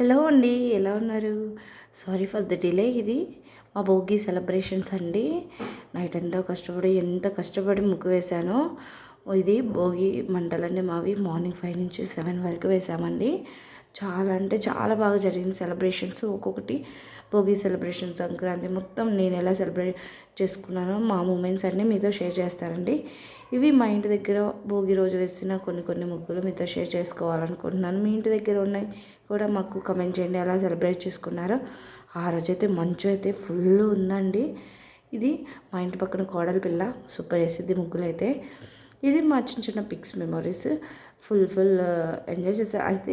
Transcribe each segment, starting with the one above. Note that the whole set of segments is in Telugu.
హలో అండి ఎలా ఉన్నారు? సారీ ఫర్ ద డిలే ఇది. మా భోగి సెలబ్రేషన్స్ అండి. నైట్ ఎంతో కష్టపడి ఎంత కష్టపడి ముగ్గు వేశానో ఇది భోగి మంటలండి మావి. మార్నింగ్ ఫైవ్ నుంచి సెవెన్ వరకు వేసామండి చాలా అంటే చాలా బాగా జరిగింది సెలబ్రేషన్స్. ఒక్కొక్కటి భోగి సెలబ్రేషన్ సంక్రాంతి మొత్తం నేను ఎలా సెలబ్రేట్ చేసుకున్నానో మా మూమెంట్స్ అన్నీ మీతో షేర్ చేస్తానండి. ఇవి మా ఇంటి దగ్గర భోగి రోజు వేసిన కొన్ని కొన్ని ముగ్గులు మీతో షేర్ చేసుకోవాలనుకుంటున్నాను. మీ ఇంటి దగ్గర ఉన్నాయి కూడా మాకు కమెంట్ చేయండి ఎలా సెలబ్రేట్ చేసుకున్నారో. ఆ రోజైతే మంచు అయితే ఫుల్ ఉందండి. ఇది మా ఇంటి పక్కన కోడలి పిల్ల సూపర్ వేసిద్ది ముగ్గులు అయితే ఇది మా చిన్న చిన్న pics memories. Full full enjoy చేసా అయితే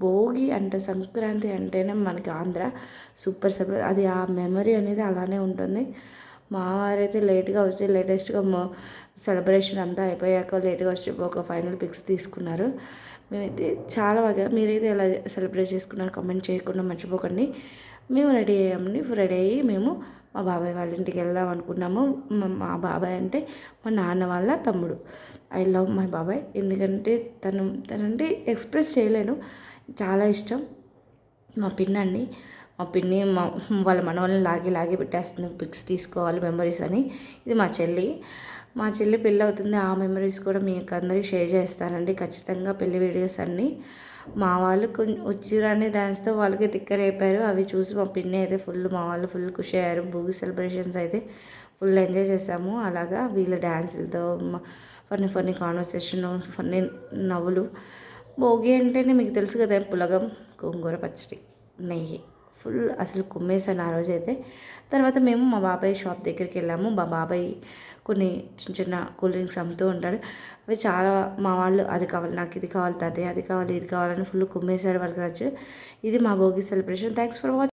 భోగి అంటే సంక్రాంతి అంటేనే మనకి ఆంధ్ర సూపర్ సూపర్. అది ఆ మెమరీ అనేది అలానే ఉంటుంది. మా వారైతే లేట్గా వచ్చి లేటెస్ట్గా సెలబ్రేషన్ అంతా అయిపోయాక లేట్గా వచ్చి ఒక ఫైనల్ పిక్స్ తీసుకున్నారు. మేమైతే చాలా బాగా మీరైతే ఎలా సెలబ్రేట్ చేసుకున్నారు కమెంట్ చేయకుండా మర్చిపోకండి. మేము రెడీ అయ్యామండి రెడీ అయ్యి మేము మా బాబాయ్ వాళ్ళ ఇంటికి వెళ్దాం అనుకున్నాము. మా బాబాయ్ అంటే మా నాన్న వాళ్ళ తమ్ముడు. ఐ లవ్ మై బాబాయ్. ఎందుకంటే తను తనంటే ఎక్స్ప్రెస్ చేయలేను. చాలా ఇష్టం. మా పిన్నండి మా పిన్ని మా వాళ్ళ మనవాళ్ళని లాగి లాగి పెట్టేస్తుంది. పిక్స్ తీసుకోవాలి మెమరీస్ అని. ఇది మా చెల్లి. మా చెల్లి పెళ్ళి అవుతుంది. ఆ మెమరీస్ కూడా మీకు అందరికీ షేర్ చేస్తానండి. ఖచ్చితంగా పెళ్ళి వీడియోస్ అన్నీ. మా వాళ్ళు వచ్చిరాని డ్యాన్స్తో వాళ్ళకి తిక్కరైపోయారు. అవి చూసి మా పిన్ని అయితే ఫుల్ మా వాళ్ళు ఫుల్ ఖుషి అయ్యారు. భోగి సెలబ్రేషన్స్ అయితే ఫుల్ ఎంజాయ్ చేసాము అలాగా వీళ్ళ డ్యాన్సులతో ఫన్నీ ఫన్నీ కాన్వర్సేషన్ ఫన్నీ నవ్వులు. భోగి అంటేనే మీకు తెలుసు కదా పులగం గోంగూర పచ్చడి నెయ్యి. ఫుల్ అసలు కుమ్మేసాను ఆ రోజు అయితే తర్వాత మేము మా బాబాయ్ షాప్ దగ్గరికి వెళ్ళాము. మా బాబాయ్ కొన్ని చిన్న చిన్న కూల్ డ్రింక్స్ అమ్ముతూ ఉంటాడు. అవి చాలా మా వాళ్ళు అది కావాలి నాకు ఇది కావాలి అదే అది కావాలి ఇది కావాలని ఫుల్ కుమ్మేశారు వాళ్ళకి నచ్చు ఇది మా Bhogi celebration. Thanks for watching